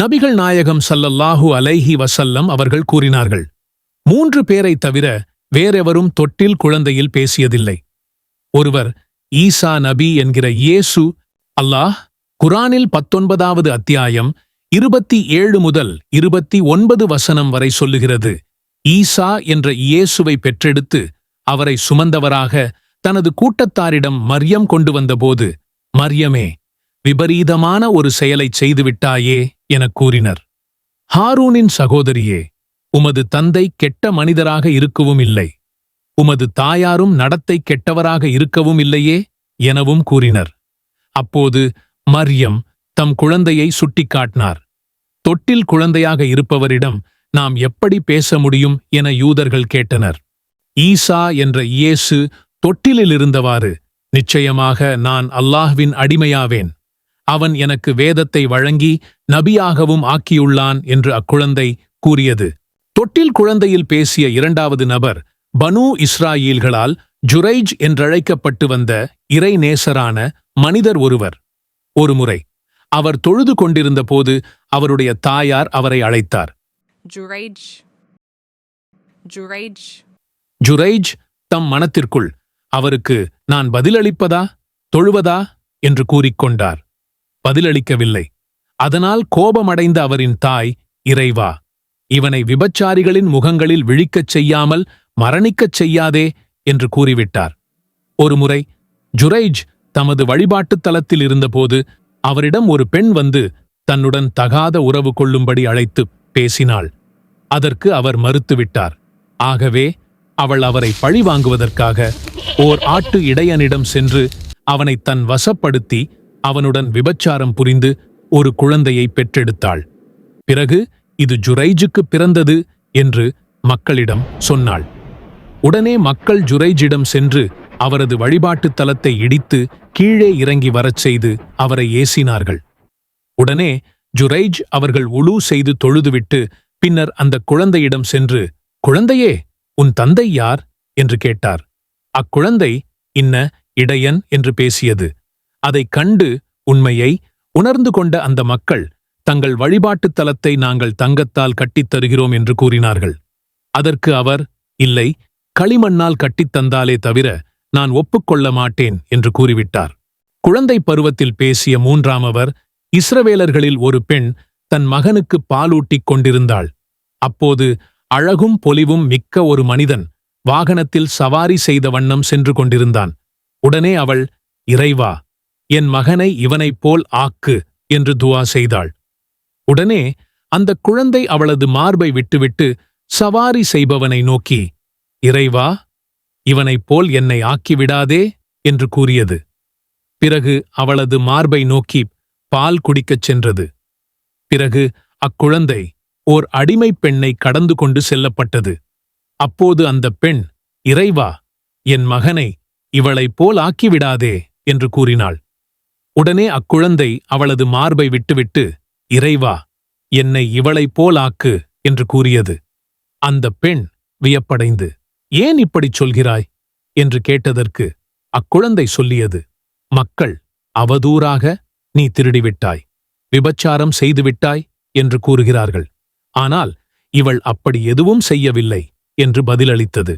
நபிகள் நாயகம் சல்லல்லாஹு அலைஹி வசல்லம் அவர்கள் கூறினார்கள் மூன்று பேரை தவிர வேறெவரும் தொட்டில் குழந்தையில் பேசியதில்லை. ஒருவர் ஈசா நபி என்கிற இயேசு அல்லாஹ் குரானில் பத்தொன்பதாவது அத்தியாயம் இருபத்தி ஏழு முதல் இருபத்தி ஒன்பது வசனம் வரை சொல்லுகிறது. ஈசா என்ற இயேசுவை பெற்றெடுத்து அவரை சுமந்தவராக தனது கூட்டத்தாரிடம் மர்யம் கொண்டு வந்தபோது மர்யமே விபரீதமான ஒரு செயலைச் செய்துவிட்டாயே எனக் கூறினர். ஹாரூனின் சகோதரியே உமது தந்தை கெட்ட மனிதராக இருக்கவும் இல்லை. உமது தாயாரும் நடத்தை கெட்டவராக இருக்கவும் இல்லையே எனவும் கூறினர். அப்போது மர்யம் தம் குழந்தையை சுட்டிக்காட்டினார். தொட்டில் குழந்தையாக இருப்பவரிடம் நாம் எப்படி பேச முடியும் என யூதர்கள் கேட்டனர். ஈசா என்ற இயேசு தொட்டிலில் இருந்தவாறு நிச்சயமாக நான் அல்லாஹ்வின் அடிமையாவேன். அவன் எனக்கு வேதத்தை வழங்கி நபியாகவும் ஆக்கியுள்ளான் என்று அக்குழந்தை கூறியது. தொட்டில் குழந்தையில் பேசிய இரண்டாவது நபர் பனூ இஸ்ராயீல்களால் ஜுரைஜ் என்றழைக்கப்பட்டு வந்த இறைநேசரான மனிதர் ஒருவர். ஒருமுறை அவர் தொழுது கொண்டிருந்தபோது அவருடைய தாயார் அவரை அழைத்தார். ஜுரைஜ் தம் மனத்திற்குள் அவருக்கு நான் பதிலளிப்பதா தொழுவதா என்று கூறிக்கொண்டார். பதிலளிக்கவில்லை. அதனால் கோபமடைந்த அவரின் தாய் இறைவா இவனை விபச்சாரிகளின் முகங்களில் விழிக்கச் செய்யாமல் மரணிக்கச் செய்யாதே என்று கூறிவிட்டார். ஒருமுறை ஜுரைஜ் தமது வழிபாட்டுத் தலத்தில் இருந்தபோது அவரிடம் ஒரு பெண் வந்து தன்னுடன் தகாத உறவு கொள்ளும்படி அழைத்து பேசினாள். அதற்கு அவர் மறுத்துவிட்டார். ஆகவே அவள் அவரை பழி வாங்குவதற்காக ஓர் ஆட்டு இடையனிடம் சென்று அவனை தன் வசப்படுத்தி அவனுடன் விபச்சாரம் புரிந்து ஒரு குழந்தையை பெற்றெடுத்தாள். பிறகு இது ஜுரைஜுக்கு பிறந்தது என்று மக்களிடம் சொன்னாள். உடனே மக்கள் ஜுரைஜிடம் சென்று அவரது வழிபாட்டுத் தலத்தை இடித்து கீழே இறங்கி வரச் செய்து அவரை ஏசினார்கள். உடனே ஜுரைஜ் அவர்கள் உழு செய்து தொழுதுவிட்டு பின்னர் அந்த குழந்தையிடம் சென்று குழந்தையே உன் தந்தை யார்? என்று கேட்டார். அக்குழந்தை இன்ன இடையன் என்று பேசியது. அதைக் கண்டு உண்மையை உணர்ந்து கொண்ட அந்த மக்கள் தங்கள் வழிபாட்டுத் தலத்தை நாங்கள் தங்கத்தால் கட்டித் தருகிறோம் என்று கூறினார்கள். அதற்கு அவர் இல்லை களிமண்ணால் கட்டித் தந்தாலே தவிர நான் ஒப்புக்கொள்ள மாட்டேன் என்று கூறிவிட்டார். குழந்தை பருவத்தில் பேசிய மூன்றாம் அவர் இஸ்ரவேலர்களில் ஒரு பெண் தன் மகனுக்கு பாலூட்டிக் கொண்டிருந்தாள். அப்போது அழகும் பொலிவும் மிக்க ஒரு மனிதன் வாகனத்தில் சவாரி செய்த வண்ணம் சென்று கொண்டிருந்தான். உடனே அவள் இறைவா என் மகனை இவனைப் போல் ஆக்கு என்று துவா செய்தாள். உடனே அந்த குழந்தை அவளது மார்பை விட்டுவிட்டு சவாரி செய்பவனை நோக்கி இறைவா இவனைப் போல் என்னை ஆக்கிவிடாதே என்று கூறியது. பிறகு அவளது மார்பை நோக்கி பால் குடிக்கச் சென்றது. பிறகு அக்குழந்தை ஓர் அடிமைப் பெண்ணை கடந்து கொண்டு செல்லப்பட்டது. அப்போது அந்த பெண் இறைவா என் மகனை இவளைப் போல் ஆக்கிவிடாதே என்று கூறினாள். உடனே அக்குழந்தை அவளது மார்பை விட்டுவிட்டு இறைவா என்னை இவளைப் போல் ஆக்கு என்று கூறியது. அந்தப் பெண் வியப்படைந்து ஏன் இப்படிச் சொல்கிறாய்? என்று கேட்டதற்கு அக்குழந்தை சொல்லியது மக்கள் அவதூறாக நீ திருடிவிட்டாய் விபச்சாரம் செய்துவிட்டாய் என்று கூறுகிறார்கள். ஆனால் இவள் அப்படி எதுவும் செய்யவில்லை என்று பதிலளித்தது.